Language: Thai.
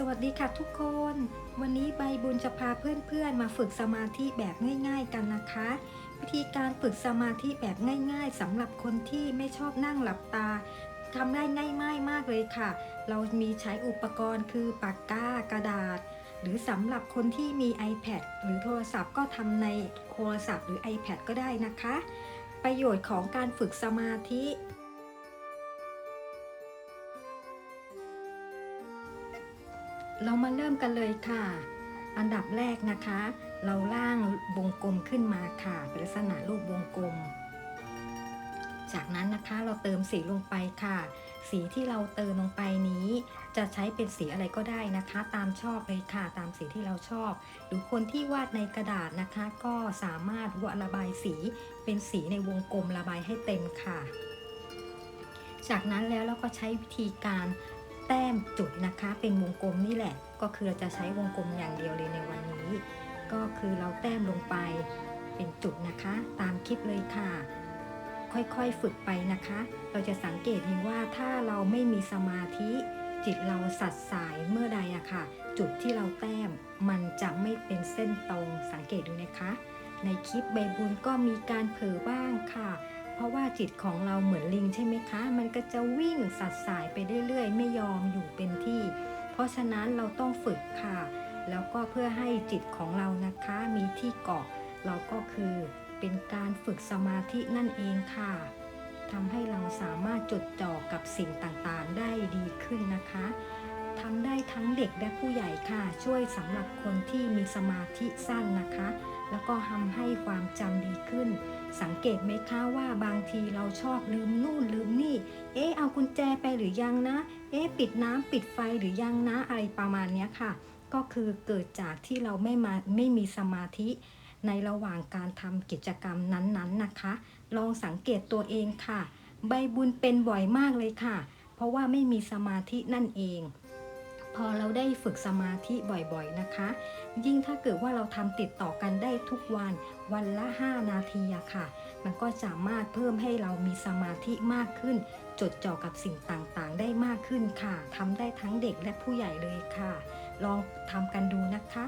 สวัสดีค่ะทุกคน วันนี้ใบบุญจะพาเพื่อนๆ มาฝึกสมาธิแบบง่าย ๆ กันนะคะ วิธีการฝึกสมาธิแบบง่าย ๆสำหรับคนที่ไม่ชอบนั่งหลับตาทำได้ง่ายๆมากเลยค่ะ เรามีใช้อุปกรณ์คือปากกากระดาษ หรือสำหรับคนที่มี iPad หรือโทรศัพท์ก็ทำในโทรศัพท์หรือ iPad ก็ได้นะคะ ประโยชน์ของการฝึกสมาธิ เรามาเริ่มกันเลยค่ะ อันดับแรกนะคะ เราล่างวงกลมขึ้นมาค่ะ เป็นลักษณะรูปวงกลม จากนั้นนะคะเราเติมสีลงไปค่ะ สีที่เราเติมลงไปนี้ จะใช้เป็นสีอะไรก็ได้นะคะ ตามชอบเลยค่ะ ตามสีที่เราชอบ หรือคนที่วาดในกระดาษนะคะ ก็สามารถวาดระบายสีเป็นสีในวงกลมระบายให้เต็มค่ะ จากนั้นแล้วเราก็ใช้วิธีการ แต้มจุดนะคะ เป็นวงกลมนี่แหละ ก็คือเราจะใช้วงกลมอย่างเดียวเลยในวันนี้ ก็คือเราแต้มลงไปเป็นจุดนะคะ ตามคลิปเลยค่ะ ค่อยๆฝึกไปนะคะ เราจะสังเกตเห็นว่าถ้าเราไม่มีสมาธิจิตเราสัดสายเมื่อใดอะค่ะ จุดที่เราแต้มมันจะไม่เป็นเส้นตรงสังเกตดูนะคะ ในคลิปใบบุญก็มีการเผลอบ้างค่ะ เพราะว่าจิตของเราเหมือนลิงใช่ไหมคะ มันก็จะวิ่งสัดสายไปเรื่อยๆ ไม่ยอมอยู่เป็นที่ เพราะฉะนั้นเราต้องฝึกค่ะ แล้วก็เพื่อให้จิตของเรานะคะมีที่เกาะ เราก็คือเป็นการฝึกสมาธินั่นเองค่ะทำให้เราสามารถจดจ่อกับสิ่งต่างๆ ได้ดีขึ้นนะคะทำได้ทั้งเด็กและผู้ใหญ่ค่ะ ช่วยสำหรับคนที่มีสมาธิสั้นนะคะ แล้วก็ทำให้ความจำดีขึ้น สังเกตไหมคะว่าบางทีเราชอบลืมนู่นลืมนี่ เอ๊ะเอากุญแจไปหรือยังนะ เอ๊ะปิดน้ำปิดไฟหรือยังนะอะไรประมาณนี้ค่ะ ก็คือเกิดจากที่เราไม่มาไม่มีสมาธิในระหว่างการทำกิจกรรมนั้นๆนะคะ ลองสังเกตตัวเองค่ะ ใบบุญเป็นบ่อยมากเลยค่ะ เพราะว่าไม่มีสมาธินั่นเอง พอเราได้ฝึกสมาธิบ่อยๆนะคะ ยิ่งถ้าเกิดว่าเราทำติดต่อกันได้ทุกวันวันละ 5 นาทีอะค่ะ มันก็สามารถเพิ่มให้เรามีสมาธิมากขึ้น จดจ่อกับสิ่งต่างๆ ได้มากขึ้นค่ะทำได้ทั้งเด็กและผู้ใหญ่เลยค่ะ ลองทำกันดูนะคะ